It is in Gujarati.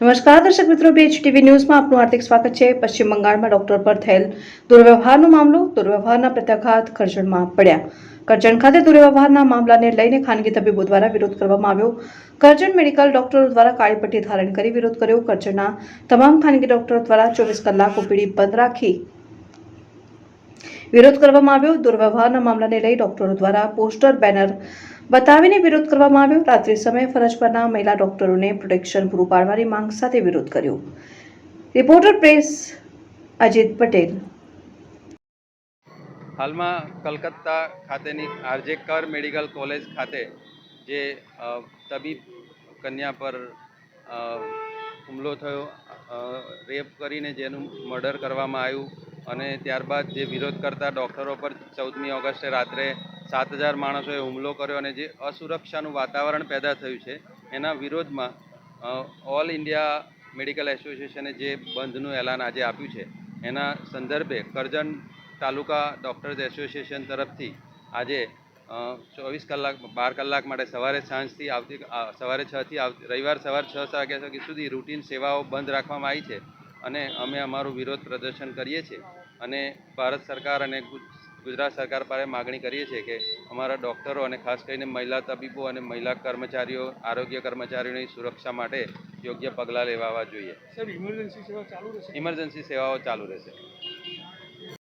નમસ્કાર, દર્શક મિત્રો બીએચ ટીવી ન્યૂઝમાં આપનું હાર્દિક સ્વાગત છે. પશ્ચિમ બંગાળમાં ડોક્ટર પર થયેલ દુર્વ્યવહારનો મામલો દુર્વ્યવહારના પ્રત્યાઘાત કરજણમાં પડ્યા. કરજણ ખાતે દુર્વ્યવહારના મામલાને લઈને ખાનગી તબીબો દ્વારા વિરોધ કરવામાં આવ્યો. કરજણ મેડિકલ ડોક્ટરો દ્વારા કાળી પટ્ટી ધારણ કરી વિરોધ કર્યો. કરજણના તમામ ખાનગી ડોક્ટરો દ્વારા ચોવીસ કલાક ઓપીડી બંધ રાખી વિરોધ કરવામાં આવ્યો. દુર્વ્યવહારના મામલાને લઈ ડોક્ટરો દ્વારા પોસ્ટર, બેનર બતાવીને વિરોધ કરવામાં આવ્યો. રાત્રિ સમયે ફરજ પરના મહિલા ડોક્ટરોને પ્રોટેક્શન પૂરું પાડવાની માંગ સાથે વિરોધ કર્યો. Reporter press Ajit Patel. હાલમાં કલકત્તા ખાતેની આરજે કર મેડિકલ કોલેજ ખાતે જે તબીબ કન્યા પર હુમલો થયો રેપ કરીને જેનું મર્ડર કરવામાં આવ્યું અને ત્યારબાદ જે વિરોધ કરતા ડૉક્ટરો પર ચૌદમી ઓગસ્ટે રાત્રે સાત હજાર માણસોએ હુમલો કર્યો અને જે અસુરક્ષાનું વાતાવરણ પેદા થયું છે, એના વિરોધમાં ઓલ ઇન્ડિયા મેડિકલ એસોસિએશને જે બંધનું એલાન આજે આપ્યું છે, એના સંદર્ભે કરજણ તાલુકા ડૉક્ટર્સ એસોસિએશન તરફથી આજે ચોવીસ કલાક, બાર કલાક માટે સવારે સાંજથી આવતી સવારે છથી આવતી, રવિવાર સવાર છ વાગ્યા સુધી રૂટીન સેવાઓ બંધ રાખવામાં આવી છે અને અમે અમારું વિરોધ પ્રદર્શન કરીએ છીએ અને ભારત સરકાર અને ગુજરાત સરકાર પાસે માગણી કરીએ છીએ કે અમારા ડૉક્ટરો અને ખાસ કરીને મહિલા તબીબો અને મહિલા કર્મચારીઓ આરોગ્ય કર્મચારીઓની સુરક્ષા માટે યોગ્ય પગલાં લેવાવા જોઈએ. ઇમરજન્સી સેવા ચાલુ રહેશે? ઇમરજન્સી સેવાઓ ચાલુ રહેશે.